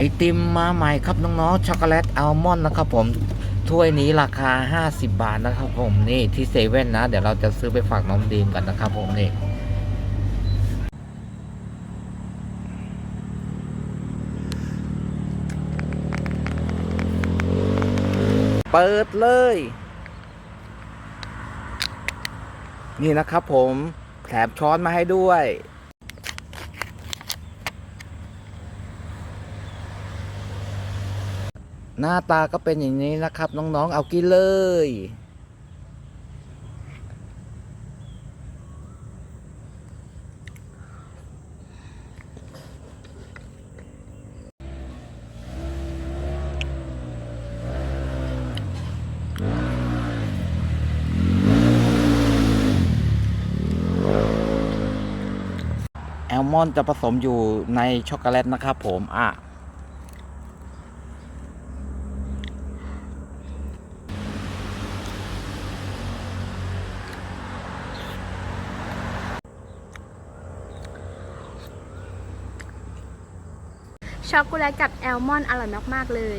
ไอติมมาใหม่ครับน้องๆช็อกโกแลตอัลมอนด์นะครับผมถ้วยนี้ราคา 50 บาทนะครับผมนี่ที่เซเว่นนะ เดี๋ยวเราจะซื้อไปฝากน้องดีมกันนะครับผมนี่เปิดเลย นี่นะครับผมแถมช้อนมาให้ด้วย หน้าตาก็เป็นอย่างนี้นะครับ น้องๆ เอากินเลย แอลมอนด์จะผสมอยู่ในช็อกโกแลตนะครับผม อะ ช็อกโกแลตกับแอลมอนอร่อยมาก ๆ เลย